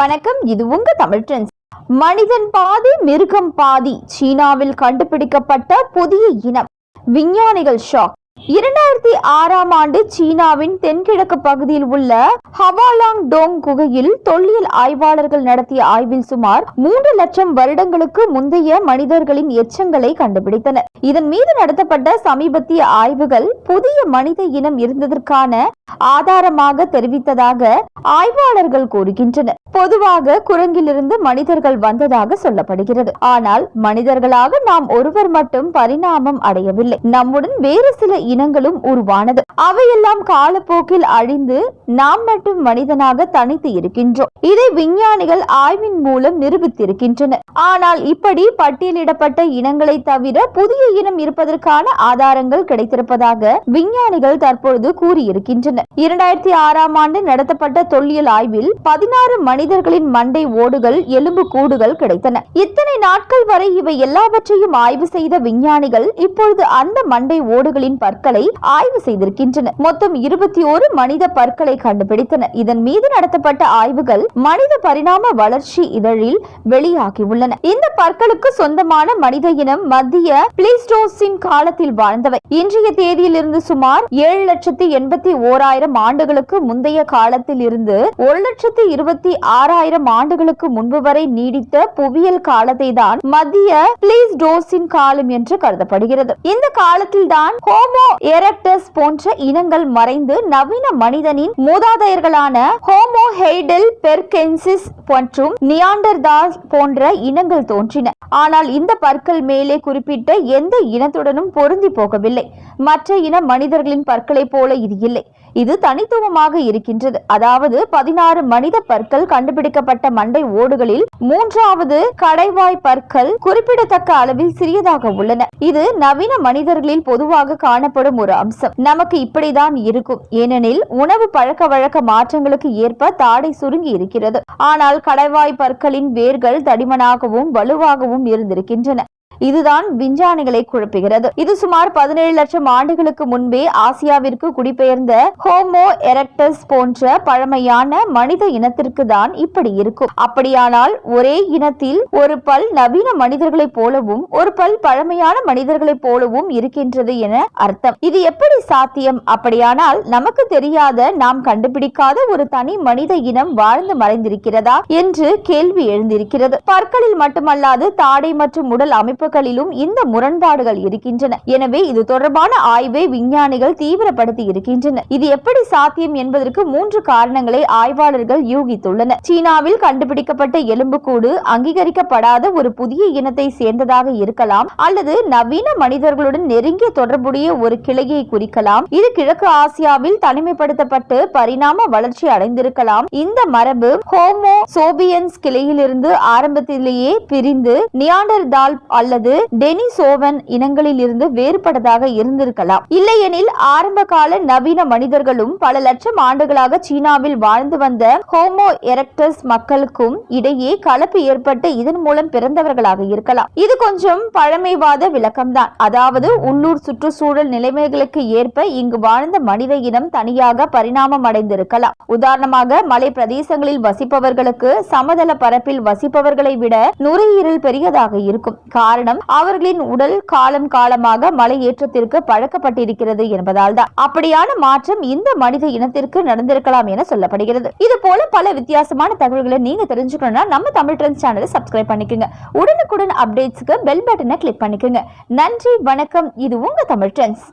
வணக்கம். இது உங்க தமிழ் ட்ரெண்ட்ஸ். மனிதன் பாதி மிருகம் பாதி. சீனாவில் கண்டுபிடிக்கப்பட்ட புதிய இனம். விஞ்ஞானிகள் ஷாக். இரண்டாயிரத்தி ஆறாம் ஆண்டு சீனாவின் தென்கிழக்கு பகுதியில் உள்ள ஹவாலாங் டோங் குகையில் தொல்லியல் ஆய்வாளர்கள் நடத்திய ஆய்வில் சுமார் மூன்று லட்சம் வருடங்களுக்கு முந்தைய மனிதர்களின் எச்சங்களை கண்டுபிடித்தனர். இதன் மீது நடத்தப்பட்ட சமீபத்திய ஆய்வுகள் புதிய மனித இனம் இருந்ததற்கான ஆதாரமாக தெரிவித்ததாக ஆய்வாளர்கள் கூறுகின்றனர். பொதுவாக குரங்கிலிருந்து மனிதர்கள் வந்ததாக சொல்லப்படுகிறது. ஆனால் மனிதர்களாக நாம் ஒருவர் மட்டும் பரிணாமம் அடையவில்லை. நம்முடன் வேறு சில இனங்களும் உருவானது. அவையெல்லாம் காலப்போக்கில் அழிந்து நாம் மட்டும் மனிதனாக தனித்து இருக்கின்றோம். இதை விஞ்ஞானிகள் ஆய்வின் மூலம் நிரூபித்திருக்கின்றனர். ஆனால் இப்படி பட்டியலிடப்பட்ட இனங்களை தவிர புதிய இனம் இருப்பதற்கான ஆதாரங்கள் கிடைத்திருப்பதாக விஞ்ஞானிகள் தற்பொழுது கூறியிருக்கின்றனர். இரண்டாயிரத்தி ஆறாம் ஆண்டு நடத்தப்பட்ட தொல்லியல் ஆய்வில் பதினாறு மனிதர்களின் மண்டை ஓடுகள் எலும்பு கூடுகள் கிடைத்தன. இத்தனை நாட்கள் வரை இவை எல்லாவற்றையும் ஆய்வு செய்த விஞ்ஞானிகள் இப்பொழுது அந்த மண்டை ஓடுகளின் பற்களை ஆய்வு செய்திருக்கின்றனர். மொத்தம் இருபத்தி ஒரு மனித பற்களை கண்டுபிடித்தனர் இதன் மீது நடத்தப்பட்ட ஆய்வுகள் மனித பரிணாம வளர்ச்சி இதழில் வெளியாகியுள்ளன. இந்த பற்களுக்கு சொந்தமான மனித இனம் மத்திய பிளீஸ்டோசின் காலத்தில் வாழ்ந்தவை. இன்றைய தேதியிலிருந்து சுமார் ஏழு லட்சத்தி எண்பத்தி ஓராயிரம் ஆண்டுகளுக்கு முந்தைய காலத்தில் இருந்து ஒரு லட்சத்தி இருபத்தி ஆறாயிரம் ஆண்டுகளுக்கு முன்பு வரை நீடித்த புவியியல் காலத்தை தான் மத்திய பிளீஸ்டோசின் காலம் என்று கருதப்படுகிறது. இந்த காலத்தில் தான் ஹோமோ எரக்டஸ் போன்ற இனங்கள் மறைந்து நவீன மனிதனின் மூதாதையர்களான ஹோமோ ஹெய்டல் பெர்கென்சிஸ் மற்றும் நியாண்டர்தால் போன்ற இனங்கள் தோன்றின. ஆனால் இந்த பற்கள் மேலே குறிப்பிட்ட எந்த இனத்துடனும் பொருந்தி போகவில்லை. மற்ற இன மனிதர்களின் பற்களை போல இது இல்லை. இது தனித்துவமாக இருக்கின்றது. அதாவது பதினாறு மனித பற்கள் கண்டுபிடிக்கப்பட்ட மண்டை ஓடுகளில் மூன்றாவது கடைவாய் பற்கள் குறிப்பிடத்தக்க அளவில் சிறியதாக உள்ளன. இது நவீன மனிதர்களில் பொதுவாக காணப்படும் ஒரு அம்சம். நமக்கு இப்படிதான் இருக்கும். ஏனெனில் உணவு பழக்க வழக்க மாற்றங்களுக்கு ஏற்ப தாடை சுருங்கி இருக்கிறது. ஆனால் கடைவாய் பற்களின் வேர்கள் தடிமனாகவும் வலுவாகவும் இருந்திருக்கின்றன. இதுதான் விஞ்ஞானிகளை குழப்புகிறது. இது சுமார் பதினேழு லட்சம் ஆண்டுகளுக்கு முன்பே ஆசியாவிற்கு குடிபெயர்ந்த ஹோமோ எரக்டஸ் போன்ற பழமையான மனித இனத்திற்கு தான் இப்படி இருக்கும். அப்படியானால் ஒரே இனத்தில் ஒரு பல் நவீன மனிதர்களைப் போலவும் ஒரு பல் பழமையான மனிதர்களைப் போலவும் இருக்கின்றது என அர்த்தம். இது எப்படி சாத்தியம்? அப்படியானால் நமக்கு தெரியாத நாம் கண்டுபிடிக்காத ஒரு தனி மனித இனம் வாழ்ந்து மறைந்திருக்கிறதா? என்று கேள்வி எழுந்திருக்கிறது. பற்களில் மட்டுமல்லாது தாடை மற்றும் உடல் அமைப்பு அமைப்புகளிலும் இந்த முரண்பாடுகள் இருக்கின்றன. எனவே இது தொடர்பான ஆய்வை விஞ்ஞானிகள் தீவிரப்படுத்தி இருக்கின்றனர். இது எப்படி சாத்தியம் என்பதற்கு மூன்று காரணங்களை ஆய்வாளர்கள் யூகித்துள்ளனர். சீனாவில் கண்டுபிடிக்கப்பட்ட எலும்புக்கூடு அங்கீகரிக்கப்படாத ஒரு புதிய இனத்தை சேர்ந்ததாக இருக்கலாம் அல்லது நவீன மனிதர்களுடன் நெருங்கிய தொடர்புடைய ஒரு கிளையை குறிக்கலாம். இது கிழக்கு ஆசியாவில் தனிமைப்படுத்தப்பட்டு பரிணாம வளர்ச்சி அடைந்திருக்கலாம். இந்த மரபு ஹோமோ சோபியன்ஸ் கிளையிலிருந்து ஆரம்பத்திலேயே பிரிந்து நியாண்டர்தால் அல்லது டெனிசோவன் இனங்களில் இருந்து வேறுபட்டதாக இருந்திருக்கலாம். இல்லையெனில் ஆரம்ப கால நவீன மனிதர்களும் பல லட்சம் ஆண்டுகளாக சீனாவில் வாழ்ந்து வந்த ஹோமோ எரக்டஸ் மக்களுக்கும் இடையே கலப்பு ஏற்பட்டு இதன் மூலம் பிறந்தவர்களாக இருக்கலாம். இது கொஞ்சம் பழமைவாத விளக்கம்தான். அதாவது உள்ளூர் சுற்றுச்சூழல் நிலைமைகளுக்கு ஏற்ப இங்கு வாழ்ந்த மனித இனம் தனியாக பரிணாமம் அடைந்திருக்கலாம். உதாரணமாக மலை பிரதேசங்களில் வசிப்பவர்களுக்கு சமதள பரப்பில் வசிப்பவர்களை விட நுரையீரல் பெரியதாக இருக்கும். காரணம் அவர்களின் உடல் காலம் காலமாக மலை ஏற்றத்திற்கு பழக்கப்பட்டிருக்கிறது என்பதால் தான் அப்படியான மாற்றம் இந்த மனித இனத்திற்கு நடந்திருக்கலாம் என சொல்லப்படுகிறது. இது போல பல வித்தியாசமான தகவல்களை நீங்க தெரிஞ்சுக்கணும்னா நம்ம தமிழ் ட்ரெண்ட்ஸ் சேனலை சப்ஸ்கிரைப் பண்ணிக்கோங்க. உடனுக்குடன் அப்டேட்ஸ்க்கு பெல் பட்டனை கிளிக் பண்ணிக்கோங்க. நன்றி வணக்கம். இது உங்க தமிழ் ட்ரெண்ட்ஸ்.